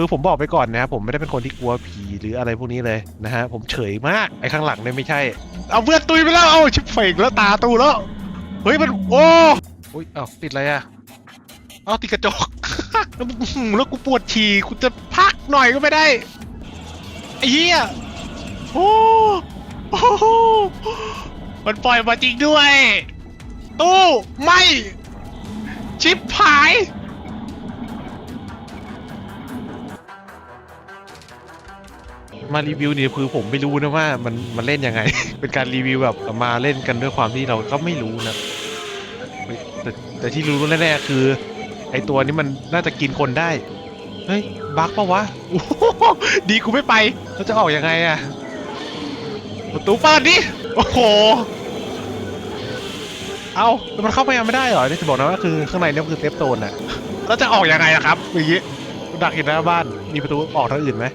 คือผมบอกไปก่อนนะครับผมไม่ได้เป็นคนที่กลัวผีหรืออะไรพวกนี้เลยนะฮะผมเฉยมากไอ้ข้างหลังเนี่ยไม่ใช่ เอาเพื่อนตุยไปแล้วเอาชิบเฟกแล้วตาตูแล้วเฮ้ยมันโอ้อุ้ยเอ้าติดอะไรอะเอาติดกระจก แล้วกูปวดฉี่กูจะพักหน่อยก็ไม่ได้ไอ้เหี้ยโอ้โอ้โหมันปล่อยมาจริงด้วยตู้ไม่ชิปหาย มารีวิวเนี่ยคือผมไม่รู้นะว่ามันมันเล่นยังไง เป็นการรีวิวแบบมาเล่นกันด้วยความที่เราก็ไม่รู้นะแต่แต่ที่รู้แน่ๆคือ ไอตัวนี้มันน่าจะกินคนได้ เฮ้ยบั๊กปะวะดีกูไม่ไปเราจะออกยังไงอะประตูเปิดดิโอ้โหเอาแล้วมันเข้าไปยังไม่ได้เหรอนี่จะบอกนะว่าคือข้างในนี่คือเซฟโซนอะแล้วจะออกยังไงอะครับอย่างงี้ดักอยู่หน้าบ้านมีประตูออกทางอื่นไหม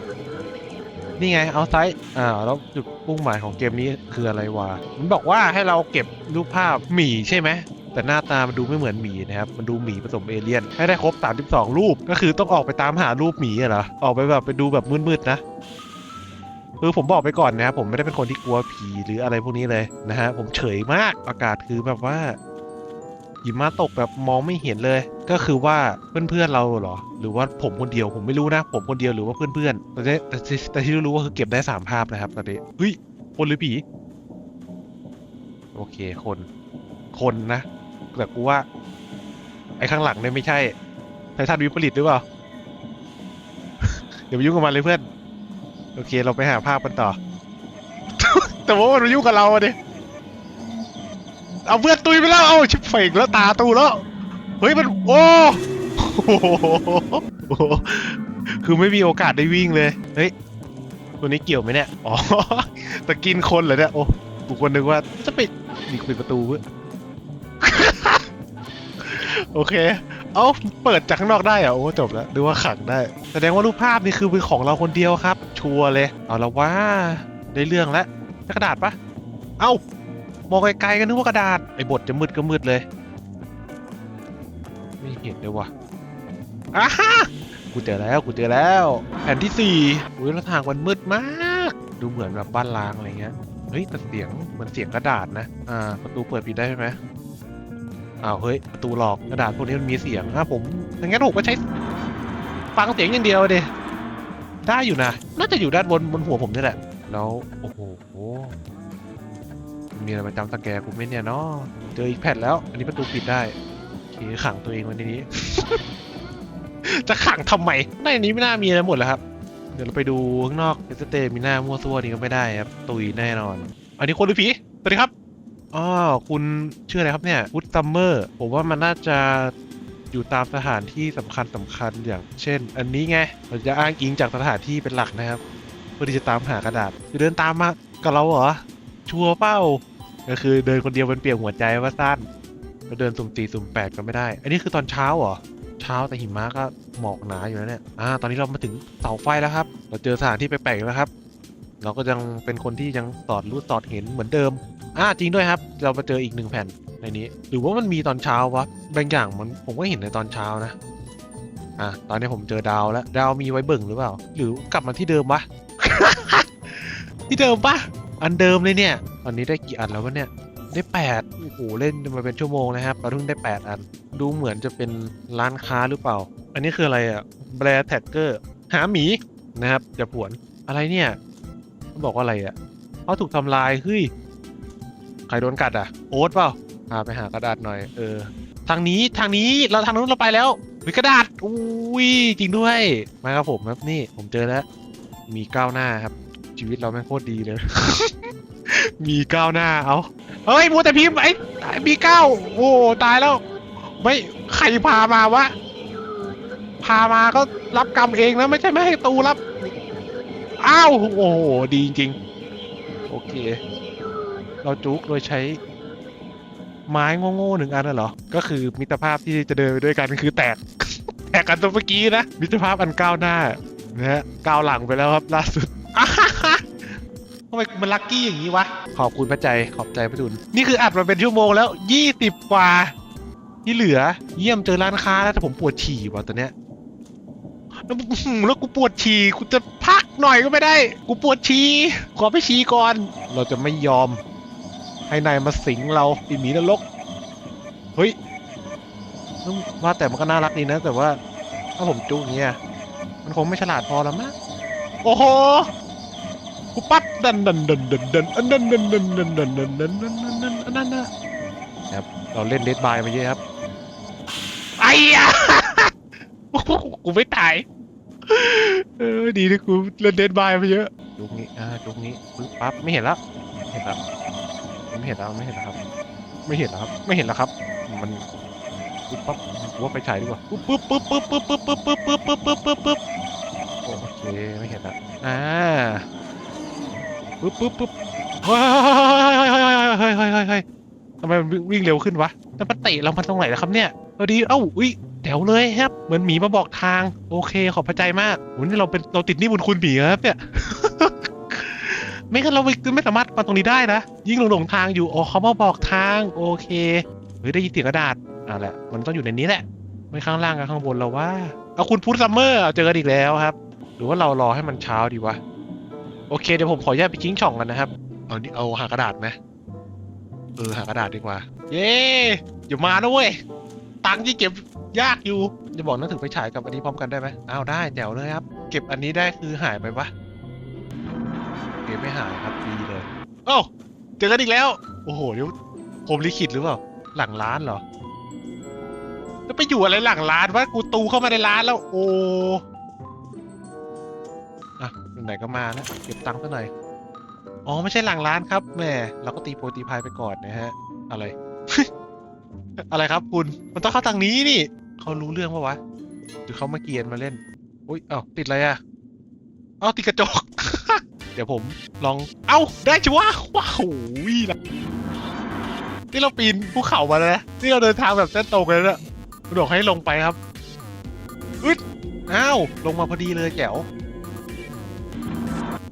นี่ไงเอาไซต์อ่าแล้วจุดมุ่งหมายของเกมนี้คืออะไรวะมันบอกว่าให้เราเก็บรูปภาพหมีใช่ไหมแต่หน้าตามันดูไม่เหมือนหมีนะครับ มันดูหมีผสมเอเลี่ยน ให้ได้ครบ 32 รูป ก็คือต้องออกไปตามหารูปหมีเหรอ ออกไปแบบไปดูแบบมืดๆนะคือผมบอกไปก่อนนะครับผมไม่ได้เป็นคนที่กลัวผีหรืออะไรพวกนี้เลยนะฮะ ผมเฉยมาก อากาศคือแบบว่า หิมะตกแบบมองไม่เห็นเลย ก็คือว่าเพื่อนๆเราเหรอ หรือว่าผมคนเดียวผมไม่รู้นะ ผมคนเดียวหรือว่าเพื่อนๆแต่ที่แต่แต่ที่รู้ๆก็คือเก็บได้สามภาพนะครับตอนนี้เฮ้ยคนหรือผีโอเคคนคนนะแต่กูว่า ไอ้ข้างหลังเนี่ยไม่ใช่ไททันวิปริตหรือเปล่าเดี๋ยวไปยุ่งกับมันเลยเพื่อน โอเคเราไปหาภาพกันต่อ แต่ว่ามันมายุ่งกับเราอะดิ เอาเพื่อนตุยไปแล้วเอาชิบเฟกแล้วตาตูแล้วเฮ้ยมันโอ้โหคือไม่มีโอกาสได้วิ่งเลยเฮ้ยตัวนี้เกี่ยวไหมเนี่ยอ๋อตะกินคนเหรอเนี่ยโอ้บุคคลนึกว่าจะปิดนี่ปิดประตูเว้ยโอเค เอาเปิดจากข้างนอกได้เหรอโอ้จบแล้วดูว่าขังได้ แสดงว่ารูปภาพนี่คือเป็นของเราคนเดียวครับ ชัวร์เลย เอาละว่าได้เรื่องแล้วกระดาษปะ เอ้า มองไกลๆก็นึกว่ากระดาษไอ้บทจะมืดก็มืดเลย ไม่เห็นเลยว่ะอ้าฮะกูเจอแล้วกูเจอแล้ว แผ่นที่สี่อุ้ยแล้วทางมันมืดมาก ดูเหมือนแบบบ้านล้างอะไรเงี้ยเฮ้ยแต่เสียงเหมือนเสียงกระดาษนะอ่าประตูเปิดปิดได้ใช่ไหมอ้าวเฮ้ยประตูหลอกกระดาษพวกนี้มันมีเสียงอะผมอย่างงั้นผมก็ใช้ฟังเสียงอย่างเดียวดิได้อยู่นะ น่าจะอยู่ด้านบนบนหัวผมนี่แหละ แล้ว โอ้โห มีอะไรมาจำสแกร์กูไหม่เนี่ยเนาะเจออีกแผ่นแล้ว อันนี้ประตูปิดได้โอเคขังตัวเองไว้ในนี้ จะขังทำไมในนี้ไม่น่ามีอะไรหมดแล้วครับ เดี๋ยวเราไปดูข้างนอกเอสเตมีหน้ามั่วซั่วนี่ก็ไม่ได้ครับ ตุยแน่นอน อันนี้คนหรือผีสวัสดีครับอ๋อคุณชื่ออะไรครับเนี่ยวุฒซัมเมอร์ผมว่ามันน่าจะอยู่ตามสถานที่สำคัญสำคัญอย่างเช่น อันนี้ไงเราจะอ้างอิงจากสถานที่เป็นหลักนะครับ เพื่อที่จะตามหากระดาษคือเดินตามมากับเราเหรอ ชัวร์เป้า ก็คือเดินคนเดียวมันเปลี่ยนหัวใจว่าสั้นแล้วเดินสุ่มสี่สุ่มแปดก็ไม่ได้ อันนี้คือตอนเช้าเหรอ เช้าแต่หิมะก็หมอกหนาอยู่แล้วเนี่ย อ่า ตอนนี้เรามาถึงเสาไฟแล้วครับ เราเจอสถานที่แปลกๆแล้วครับ เราก็ยังเป็นคนที่ยังสอดรู้สอดเห็นเหมือนเดิม อ่า จริงด้วยครับ เรามาเจออีกหนึ่งแผ่นในนี้ หรือว่ามันมีตอนเช้าวะ บางอย่างมันผมก็เห็นในตอนเช้านะ อะตอนนี้ผมเจอดาวแล้ว ดาวมีไว้เบิ่งหรือเปล่า หรือกลับมาที่เดิมวะ ที่เดิมปะ อันเดิมเลยเนี่ย ตอนนี้ได้กี่อันแล้ววะเนี่ย ได้แปดโอ้โหเล่นมาเป็นชั่วโมงนะครับเราเพิ่งได้แปดอัน ดูเหมือนจะเป็นร้านค้าหรือเปล่า อันนี้คืออะไรอะแบรแท็กเกอร์หาหมีนะครับอย่าผวนอะไรเนี่ยมันบอกว่าอะไรอะเขาถูกทำลายเฮ้ยใครโดนกัดอะโอ๊ตเปล่าพาไปหากระดาษหน่อยเออ ทางนี้ทางนี้เราทางนู้นเราไปแล้วมีกระดาษอุ้ยจริงด้วยมาครับผมครับนี่ผมเจอแล้ว มีก้าวหน้าครับ ชีวิตเราแม่งโคตรดีเลย มีก้าวหน้าเอาเฮ้ยมัวแต่พิมพ์ไอ้มีก้าวโอ้ตายแล้วไม่ใครพามาวะ พามาก็รับกรรมเองนะไม่ใช่ไม่ให้ตูรับ อ้าว โอ้โห ดีจริง โอเค เราจุกโดยใช้ ไม้โง่ๆหนึ่งอันน่ะเหรอ ก็คือมิตรภาพที่จะเดินไปด้วยกันคือแตก แตกกันตัวเมื่อกี้นะ มิตรภาพอันก้าวหน้านะฮะก้าวหลังไปแล้วครับล่าสุด ทำไมมันลัคกี้อย่างนี้วะ ขอบคุณพระใจขอบใจพระทุนนี่คืออัดมาเป็นชั่วโมงแล้วยี่สิบกว่า ที่เหลือ เยี่ยมเจอร้านค้าแล้วแต่ผมปวดฉี่ว่ะตอนเนี้ยแล้วอื้อหือแล้วกูปวดฉี่กูจะพักหน่อยก็ไม่ได้ กูปวดฉี่ขอไปฉี่ก่อน เราจะไม่ยอม ให้นายมาสิงเราไอีหมีนรกเฮ้ยว่าแต่มันก็น่ารักดีนะ แต่ว่า ถ้าผมจุกอย่างเงี้ยมันคงไม่ฉลาดพอแล้วมั้งโอ้โห กูปัดดันดันดันดันดันอันดันดันดันดันดันดันดันดันดันดันอันนั้นนะครับเราเล่นเลดบายมาเยอะครับไอ้ยะกูไม่ตายเออดีที่กูเล่นเดดบายมาเยอะจุกนี้อ่าจุกนี้ปึ๊บปั๊บไม่เห็นแล้วไม่เห็นแล้วไม่เห็นแล้วไม่เห็นแล้วครับ ไม่เห็นแล้วครับ ไม่เห็นแล้วครับ มันปึ๊บปั๊บกูว่าไปฉายดีกว่าปึ๊บปึ๊บปึ๊บปึ๊บปึ๊บปึ๊บปึ๊บปึ๊บปึ๊บปึ๊บปึ๊บปึ๊บปึ๊บโอเคไม่เห็นละอ่า ปึ๊บปึ๊บปึ๊บเฮ้ยเฮ้ยเฮ้ยเฮ้ยเฮ้ยเฮ้ยทำไมมันวิ่งเร็วขึ้นวะแล้วมันเตะเรามันตรงไหนล่ะครับเนี่ยพอดี เอ้า อุ้ยแถวเลยครับ เหมือนหมีมาบอกทาง โอเค ขอบพระใจมากโหนี่เราเป็น เราติดหนี่บุญคุณหมีครับเนี่ย ไม่งั้นเราไม่ไม่สามารถมาตรงนี้ได้นะ ยิ่งหลงหลงทางอยู่ อ๋อเขามาบอกทาง โอเค เฮ้ย ได้ยินเสียงกระดาษอ่าแหละมันต้องอยู่ในนี้แหละ ไม่ข้างล่างกับข้างบนเราว่า เอาคุณพุทธซัมเมอร์ เจอกันอีกแล้วครับ หรือว่าเรารอให้มันเช้าดีวะ โอเคเดี๋ยวผมขอแยกไปทิ้งช่องกันนะครับ เอานี่เอาหากระดาษไหมเออหากระดาษดีกว่า เย้อย่ามานะเว้ย ตังค์ที่เก็บยากอยู่ จะบอกนึกถึงไปฉายกับอันนี้พร้อมกันได้ไหมอ้าวได้แจ๋วเลยครับ เก็บอันนี้ได้คือหายไปปะเก็บไม่หายครับดีเลยโอ้าเจอกันอีกแล้ว โอ้โหเดี๋ยวผมลิขิตหรือเปล่า หลังร้านเหรอจะไปอยู่อะไรหลังร้านวะ กูตูเข้ามาในร้านแล้ว โอ้ อะไหนก็มาแล้วเก็บตังค์ซะหน่อย อ๋อ ไม่ใช่หลังร้านครับแหม่เราก็ตีโพตีพายไปก่อนนะฮะ อะไร อะไรครับคุณ มันต้องเข้าทางนี้นี่ เขารู้เรื่องปะวะ หรือเขามาเกียนมาเล่น อุ้ยเอ้าติดอะไรอะเอ้าติดกระจก เดี๋ยวผมลอง เอ้า ได้ชัวร์ว้าววิละนี่เราปีนภูเขามาแล้วนะนี่เราเดินทางแบบเส้นตรงเลยนะกระโดให้ลงไปครับอึดอ้าว ลงมาพอดีเลยแจ๋ว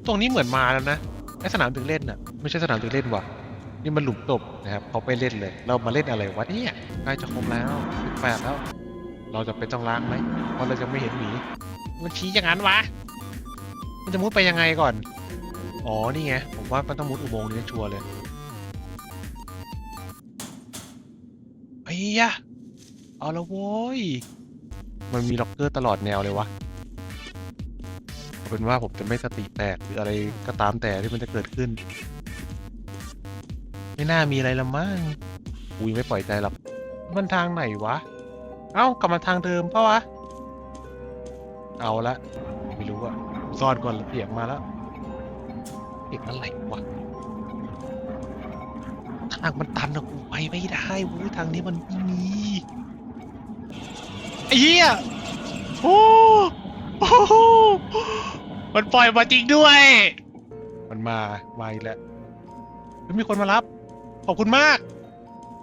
ตรงนี้เหมือนมาแล้วนะไอสนามถึงเล่นน่ะไม่ใช่สนามถึงเล่นว่ะนี่มันหลุมตบนะครับเขาไปเล่นเลย เรามาเล่นอะไรวะเนี่ยใกล้จะครบแล้วแปดแล้ว เราจะไปต้องล้างไหมเพราะเราจะไม่เห็นหมีมันชี้อย่างนั้นวะมันจะมุดไปยังไงก่อน อ๋อนี่ไงผมว่ามันต้องมุดอุโมงค์นี้ชัวร์เลยไอ้ยะเอาละโว้ยมันมีล็อกเกอร์ตลอดแนวเลยวะ เป็นว่าผมจะไม่สติแตกหรืออะไรก็ตามแต่ที่มันจะเกิดขึ้น ไม่น่ามีอะไรละมั้งอุ้ยไม่ปล่อยใจหรอกมันทางไหนวะ เอ้ากลับมาทางเดิมปะวะ เอาละไม่รู้อะซ่อนก่อนเปียกมาแล้วเปียกอะไรวะทางมันตันอะกูไปไม่ได้เว้ยทางนี้มันไม่มีไอ้เหี้ยโอ้โอ้โห มันปล่อยมาจริงด้วย มันมามาอีกแล้วเฮ้ยมีคนมารับ ขอบคุณมาก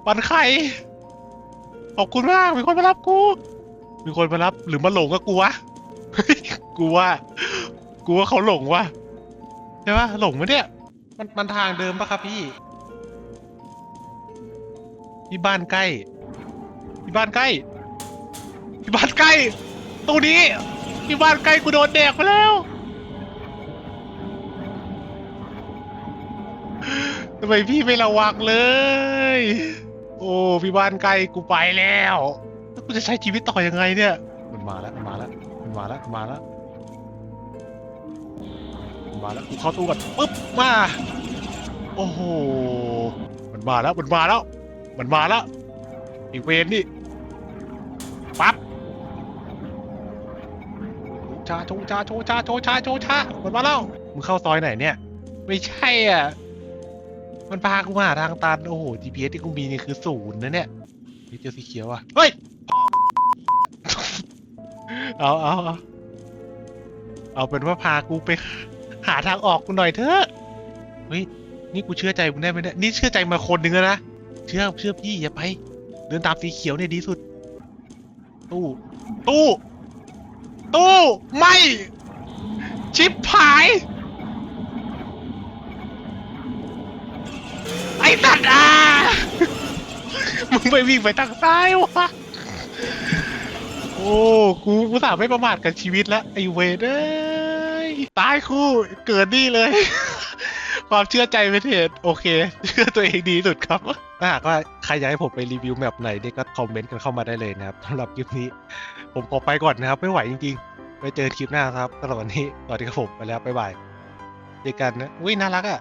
ปันไข่ขอบคุณมาก มีคนมารับกู มีคนมารับหรือมาหลงกับกูวะ กูว่า กูว่าเขาหลงว่ะใช่ปะหลงไหมเนี่ย มันมันทางเดิมปะครับพี่ ที่บ้านใกล้ ที่บ้านใกล้ ที่บ้านใกล้ตรงนี้ที่บ้านใกล้กูโดนแดกไปแล้ว ไมพี่ไม่ระวังเลย โอ้พี่บ้านไกลกูไปแล้วแล้วกูจะใช้ชีวิตต่อยังไงเนี่ยมันมาแล้วมันมาแล้วมันมาแล้วมันมาแล้วมันมาแล้วกูเข้าตู้ก่อนปึ๊บมาโอ้โหมันมาแล้วมันมาแล้ว มันมาแล้วอีกเวนนี่ปั๊บชาโชชาโชชาโชชาโชชามันมาแล้วมึงเข้าซอยไหนเนี่ย ไม่ใช่อะ มันพากูมาหาทางตัน โอ้โห GPS ที่กูมีนี่คือศูนย์นะเนี่ยนี่เจอสีเขียวอะ เฮ้ย เอาเอาเอาเอาเป็นว่าพากูไปหาทางออกกูหน่อยเถอะ เฮ้ย นี่กูเชื่อใจมึงได้ไหมเนี่ย นี่เชื่อใจมาคนหนึ่งแล้วนะ เชื่อเชื่อพี่อย่าไป เดินตามสีเขียวเนี่ยดีสุด ตู้ ตู้ ตู้ ไม่ ชิปหาย อ้สัตว์อะมึงไปวิ่งไปทางซ้ายวะโอ้กูกูสาไม่ประมาทกับชีวิตแล้วไอ้เวรเอ้ยตายคู่เกิดนี่เลย ความเชื่อใจเป็นเหตุโอเค เชื่อตัวเองดีสุดครับถ้าหากว่าใครอยากให้ผมไปรีวิวแมปไหนนี่ก็คอมเมนต์กันเข้ามาได้เลยนะครับสำหรับคลิปนี้ ผมขอไปก่อนนะครับ ไม่ไหวจริงๆ ไปเจอคลิปหน้าครับสำหรับวันนี้สวัสดีครับผมไปแล้วบ๊ายบายเจอกันนะอุ้ยน่ารักอะ